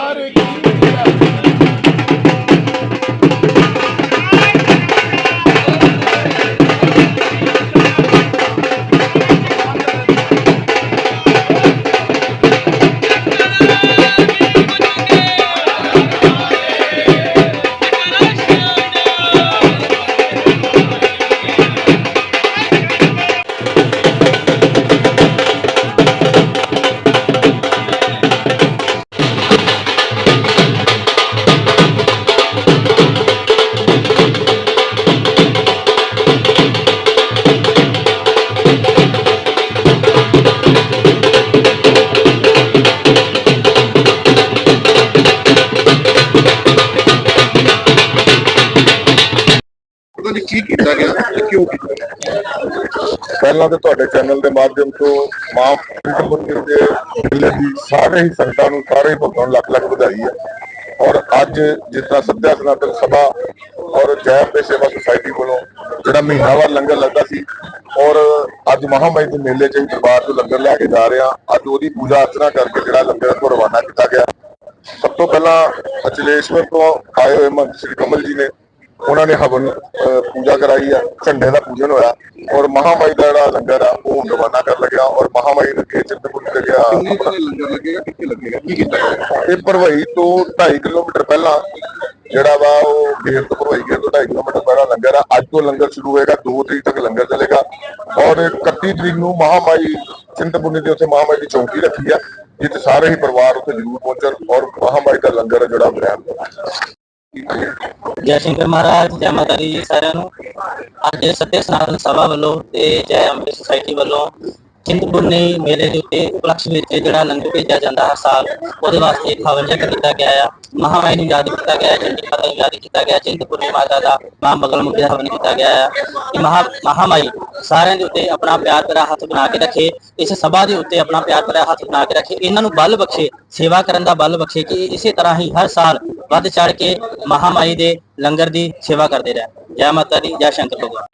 ਦਰਬਾਰ ਕੀ ਜੈ ਕੀ ਕੀਤਾ ਗਿਆ? ਤੇ ਕਿਉਂ ਕੀਤਾ ਗਿਆ? ਪਹਿਲਾਂ ਤਾਂ ਤੁਹਾਡੇ ਚੈਨਲ ਦੇ ਮਾਧਿਅਮ ਤੋਂ ਮਾਂ ਪਿੰਡ ਦੇ ਮੇਲੇ ਦੀ ਸਾਰੇ ਹੀ ਸੰਗਤਾਂ ਨੂੰ ਸਾਰੇ ਭਗਤਾਂ ਨੂੰ ਲੱਖ ਲੱਖ ਵਧਾਈ ਹੈ। ਔਰ ਅੱਜ ਜਿਸ ਤਰ੍ਹਾਂ ਸੱਤਿਆ ਸਨਾਤਨ ਸਭਾ ਔਰ ਜੈ ਅੰਬੇ ਸੇਵਾ ਸੁਸਾਇਟੀ ਕੋਲੋਂ ਜਿਹੜਾ ਮਹੀਨਾਵਾਰ ਲੰਗਰ ਲੱਗਦਾ ਸੀ ਔਰ ਅੱਜ ਮਹਾਮਾਈ ਦੇ ਮੇਲੇ 'ਚ ਦਰਬਾਰ ਤੋਂ ਲੰਗਰ ਲੈ ਕੇ ਜਾ ਰਹੇ ਹਾਂ। ਅੱਜ ਉਹਦੀ ਪੂਜਾ ਅਰਚਨਾ ਕਰਕੇ ਜਿਹੜਾ ਲੰਗਰ ਤੋਂ ਰਵਾਨਾ ਕੀਤਾ ਗਿਆ। ਸਭ ਤੋਂ ਪਹਿਲਾਂ ਅਚਲੇਸ਼ਵਰ ਤੋਂ ਆਏ ਹੋਏ ਮੰਤ ਸ੍ਰੀ ਕਮਲ ਜੀ ਨੇ ਉਹਨਾਂ ਨੇ ਹਵਨ ਪੂਜਾ ਕਰਾਈ ਆ ਝੰਡੇ ਦਾ ਪੂਜਨ ਹੋਇਆ ਔਰ ਮਹਾਮਾਈ ਦਾ ਜਿਹੜਾ ਲੰਗਰ ਆ ਉਹ ਰਵਾਨਾ ਕਰ ਲੱਗਿਆ ਔਰ ਮਹਾਮਾਈ ਕੇ ਚਿੰਤਪੁਰ ਤੇ ਗਿਆ। ਕਿੰਨੇ ਜਣੇ ਲੰਗਰ ਲੱਗੇਗਾ ਕਿੱਥੇ ਲੱਗੇਗਾ ਕੀ ਕੀਤਾ ਗਿਆ? ਇਹ ਭਰਵਾਈ ਤੋਂ 2.5 ਕਿਲੋਮੀਟਰ ਪਹਿਲਾਂ ਜਿਹੜਾ ਵਾ ਉਹ ਗੇਟ ਤੋਂ ਭਰਵਾਈ ਗੇਟ ਤੋਂ 2.5 ਕਿਲੋਮੀਟਰ ਪਹਿਲਾਂ ਲੰਗਰ ਆ। ਅੱਜ ਤੋਂ ਲੰਗਰ ਸ਼ੁਰੂ ਹੋਏਗਾ 2 ਤਰੀਕ ਤੱਕ ਲੰਗਰ ਚੱਲੇਗਾ ਔਰ 31 ਤਰੀਕ ਨੂੰ ਮਹਾਮਾਈ ਚਿੰਤਪੁਰਨੀ ਦੇ ਉੱਤੇ ਮਹਾਮਾਈ ਦੀ ਚੌਂਕੀ ਰੱਖੀ ਆ ਜਿੱਥੇ ਸਾਰੇ ਹੀ ਪਰਿਵਾਰ ਉੱਥੇ ਜ਼ਰੂਰ ਪਹੁੰਚਣ ਔਰ ਮਹਾਮਾਈ ਦਾ ਲੰਗਰ ਜਿਹੜਾ ਗ੍ਰਹਿਣ ਜੈ ਸ਼ੰਕਰ ਮਹਾਰਾਜ, ਜੈ ਮਾਤਾ ਦੀ ਜੀ ਸਾਰਿਆਂ ਨੂੰ। ਅੱਜ ਸਤਿ ਸਨਾਤਨ ਸਭਾ ਵੱਲੋਂ ਤੇ ਜੈ ਅੰਬੇ ਸੁਸਾਇਟੀ ਵੱਲੋਂ ਚਿੰਤਪੁਰਨੀ ਮੇਲੇ ਦੇ ਉੱਤੇ ਉਪਲਕਸ਼ ਵਿੱਚ ਜਿਹੜਾ ਲੰਗਰ ਭੇਜਿਆ ਜਾਂਦਾ ਹਰ ਸਾਲ, ਉਹਦੇ ਵਾਸਤੇ ਇੱਕ ਹਵਨ ਕੀਤਾ ਗਿਆ ਆ ਮਹਾਮਾਈ ਨੂੰ ਯਾਦ ਕੀਤਾ ਗਿਆ ਚੰਡੀ ਮਾਤਾ ਨੂੰ ਯਾਦ ਕੀਤਾ ਗਿਆ ਚਿੰਤਪੁਰਨੀ ਮਾਤਾ ਦਾ ਮਾਂ ਬਗਲ ਮੁਖੀ ਦਾ ਹਵਨ ਕੀਤਾ ਗਿਆ ਆ। ਕਿ ਮਹਾ ਮਹਾਮਾਈ ਸਾਰਿਆਂ ਦੇ ਉੱਤੇ ਆਪਣਾ ਪਿਆਰ ਭਰਾ ਹੱਥ ਬਣਾ ਕੇ ਰੱਖੇ, ਇਸ ਸਭਾ ਦੇ ਉੱਤੇ ਆਪਣਾ ਪਿਆਰ ਭਰਾ ਹੱਥ ਬਣਾ ਕੇ ਰੱਖੇ। ਇਹਨਾਂ ਨੂੰ ਬਲ ਬਖਸ਼ੇ, ਸੇਵਾ ਕਰਨ ਦਾ ਬਲ ਬਖਸ਼ੇ ਕਿ ਇਸੇ ਤਰ੍ਹਾਂ ਹੀ ਹਰ ਸਾਲ ਵੱਧ ਚੜ ਕੇ ਮਹਾਮਾਈ ਦੇ ਲੰਗਰ ਦੀ ਸੇਵਾ ਕਰਦੇ ਰਹਿਣ। ਜੈ ਮਾਤਾ ਦੀ, ਜੈ ਸ਼ੰਕਰ ਭਗਵਾਨ।